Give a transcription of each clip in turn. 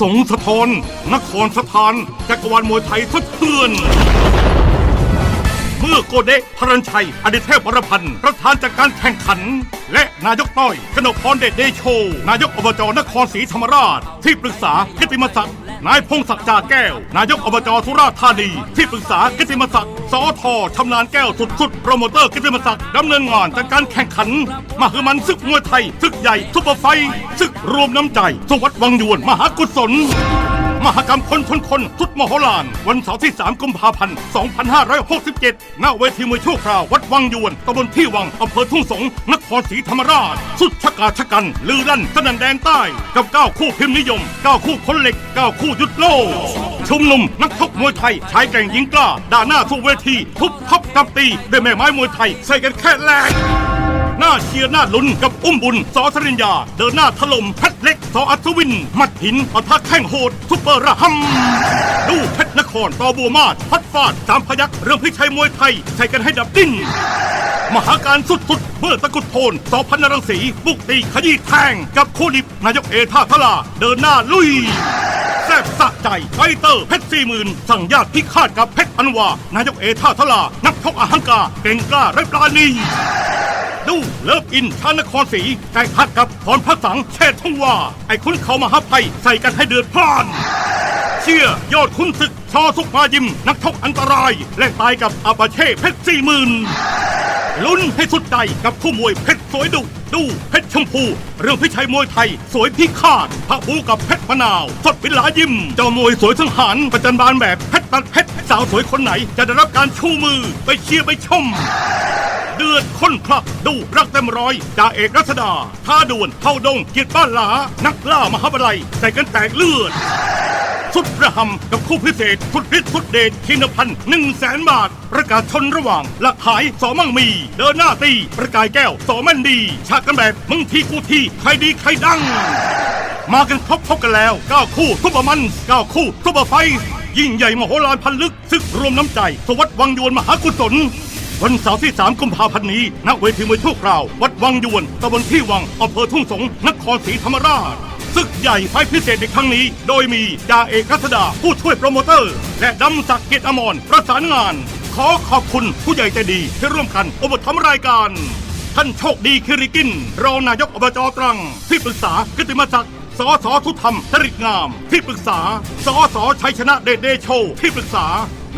สงสะท้อน นครสถานจักรวาลมวยไทยสะเทือน เมื่อโกเดะพรัญชัย อดิเทพวรพันธ์ประธานจัดการแข่งขัน และนายกต้อยกนกพรเดชเดโช นายกอบจนครศรีธรรมราช ที่ปรึกษากิติมศักดิ์ นายพงศักดิ์จาแก้ว นายกอบจสุราษฎร์ธานี ที่ปรึกษากิติมศักดิ์สอทอชำนาญแก้วสุดๆโปรโมเตอร์กิติมศักดิ์ดำเนินงานจัดการแข่งขันมหึมันศึกมวยไทยศึกใหญ่ซุปเปอร์ไฟศึกรวมน้ำใจสวัสดิ์วังยวนมหากุศล มหกรรมคนชนคนสุดมโหฬารวันเสาร์ที่ 3 กุมภาพันธ์ 2567ณเวทีมวยชั่วคราว วัดวังยวนตำบลที่วังอำเภอทุ่งสง นครศรีธรรมราช สุดชะกาชะกัน ลือลั่นสนันแดนใต้ กับ 9 คู่พิมพ์นิยม 9 คู่คนเหล็ก 9 คู่ยุดโลกชุมนุมนักชกมวยไทยชายแก่งหญิงกล้า ด่าหน้าสู่เวที ทุบทับจับตีด้วยแม่ไม้มวยไทยใส่กันแค่แรกหน้าเชียร์หน้าลุ้นกับอุ้มบุญสอสริญญา เดินหน้าถล่มเพชรเล็ก สออัศวิน มัดหินปะทะแข้งโหดซุปเปอร์ระหำดูเพชรนครต่อบัวมาศพัดฟาดสามพยักเรื่องพิชัยมวยไทย ใช้กันให้ดับดิ้น มหาการสุดๆเมื่อตะกุดโทนสอพันนรังสีบุกตีขยี้แทง กับคู่ดิบนายกเอท่าทลา เดินหน้าลุยแซ่บสะใจไฟเตอร์เพชรสี่หมื่นสั่งญาติพิฆาตกับเพชรอันวา นายกเอท่าทลา นักชกอหังกาเก่งกล้าและปราณี เลิฟอินชานครศรีแต่ขัดกับพรพระสังเชษทงว่า ไอ้คุณเขามาหาภัยใส่กันให้เดือดพล่าน เชียร์ยอดคุณศึกชอสุกมายิม นักชกอันตราย และตายกับอาปาเช่เพชรสี่หมื่นลุ้นให้สุดใจกับคู่มวยเพชรสวยดุดูเพชรชมพู เรื่องพิชัยมวยไทย สวยพิฆาตพระบูกับเพชรมะนาว สดวิลายิมเจ้ามวยสวยสังหารประจันบานแบบเพชรตัดเพชรสาวสวยคนไหนจะได้รับการชูมือไปเชียร์ไปชม เดือดค้นคลักดูรักเต็มร้อยจ่าเอกรัศดาท่าด่วนเข้าดงเกียรติบ้านหลา นักล่ามหาวิทยาลัยใส่กันแตกเลือด สุดระหำกับคู่พิเศษ สุดฤทธิ์สุดเดชชินพันธ์หนึ่งแสนบาท ประกาศชนระหว่าง หลักหายสอมั่งมี เดินหน้าตี ประกายแก้วสอแม่นดีฉากกันแบบมึงทีกูทีใครดีใครดัง มากันครบครบกันแล้ว9คู่ทุบมัน9คู่ทุบไฟท์ยิ่งใหญ่มโหฬารพันลึกศึกรวมน้ำใจ สวัสดิ์วังยวนมหากุศล วันเสาร์ที่ 3 กุมภาพันธ์นี้ณเวทีมวยชั่วคราว วัดวังยวนตำบลที่วังอำเภอทุ่งสง นครศรีธรรมราชศึกใหญ่ไฟพิเศษในครั้งนี้ โดยมีจ่าเอกรัศดาผู้ช่วยโปรโมเตอร์ และดำศักดิ์เกยรตอมรประสานงาน ขอขอบคุณผู้ใหญ่ใจดีที่ร่วมกันอุปถัมภ์รายการ ท่านโชคดีคิริกินรองนายกอบจตรัง ที่ปรึกษากิติมศักดิ์สอสอทุธรรมจริตงาม ที่ปรึกษาสอสอชัยชนะเดชเดโชที่ปรึกษา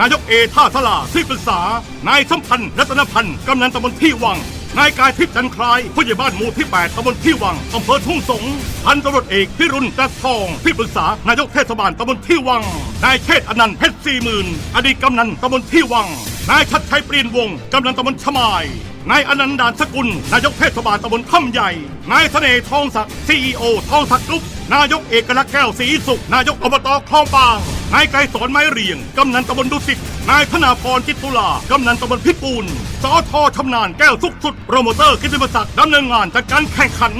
นายกเอท่าสลาที่ปรึกษา นายสัมพันธ์รัตนพันธ์กำนันตำบลที่วัง นายกายทิพย์จันทรายผู้ใหญ่บ้านหมู่ที่ 8ตำบลที่วังอำเภอทุ่งสงพันตำรวจเอกพิรุณจัดทองที่ปรึกษานายกเทศบาลตำบลที่วัง นายเชษอนันต์เพชรสี่หมื่นอดีตกำนันตำบลที่วัง นายชัดชัยเปลี่ยนวงศ์กำนันตำบลชมายนายอนันต์ดานสกุล นายกเทศบาลตำบลถ้ำใหญ่ นายเสน่ห์ทองศักดิ์ซีอีโอทองศักดิ์กรุ๊ปนายกเอกลักษณ์แก้วศรีสุข นายกอบตคลองบาง นายไกรสอนไม้เรียง กำนันตำบลดุสิต นายธนาพรจิตตุลา กำนันตำบลพิปูนสอทอชำนาญแก้วสุขสุด โปรโมเตอร์กิติมศักดิ์ดำเนินงานจัดการแข่งขัน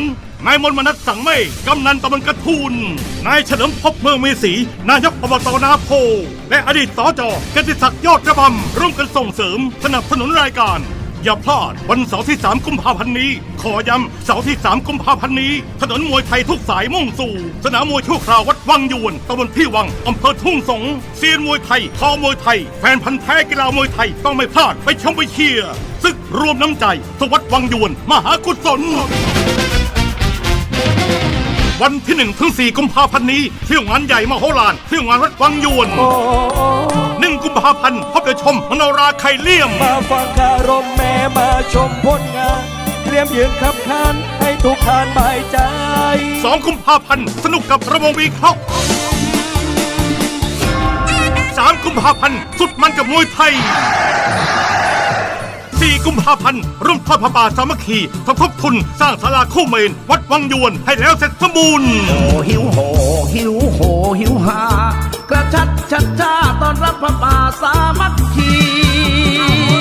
นายมนมนัสสังเมฆกำนันตำบลกระทูลนายเฉลิมภพเมืองมีศรีนายกอบตนาโพ และอดีตสจกติศักดิ์ยอดกระบำร่วมกันส่งเสริม สนับสนุนรายการ อย่าพลาด วันเสาร์ที่ 3 กุมภาพันธ์นี้ ขอย้ำเสาร์ที่ 3 กุมภาพันธ์นี้ ถนนมวยไทยทุกสายมุ่งสู่ สนามมวยชั่วคราววัดวังยวนตำบลที่วังอำเภอทุ่งสงเซียนมวยไทยคอมวยไทย แฟนพันธ์แท้กีฬามวยไทยต้องไม่พลาดไปชมไปเชียร์ศึกรวมน้ำใจสวัสดิ์วังยวน มหากุศลวันที่1ถึง4กุมภาพันธ์นี้เที่ยวงานใหญ่มโหฬารเที่ยวงานวัดวังยวนโอ้หนึ่ง กุมภาพันธ์พบเดชมมโนราไข่เลี่ยม มาฟังคารมแม่มาชมผลงานเตรียมยืนขับขานให้ทุกทานหมายใจ สองกุมภาพันธ์สนุกกับระวงวีคล็อกสามกุมภาพันธ์สุดมันกับมวยไทยสี่กุมภาพันธ์ร่วมทอดพระป่าสามัคคีสมทบทุนสร้างศาลาคู่เมน วัดวังยวนให้แล้วเสร็จสมบูรณ์โหหิวโหหิวโหหิวหา กระชัดชัดชาตอนรับพระป่าสามัคคี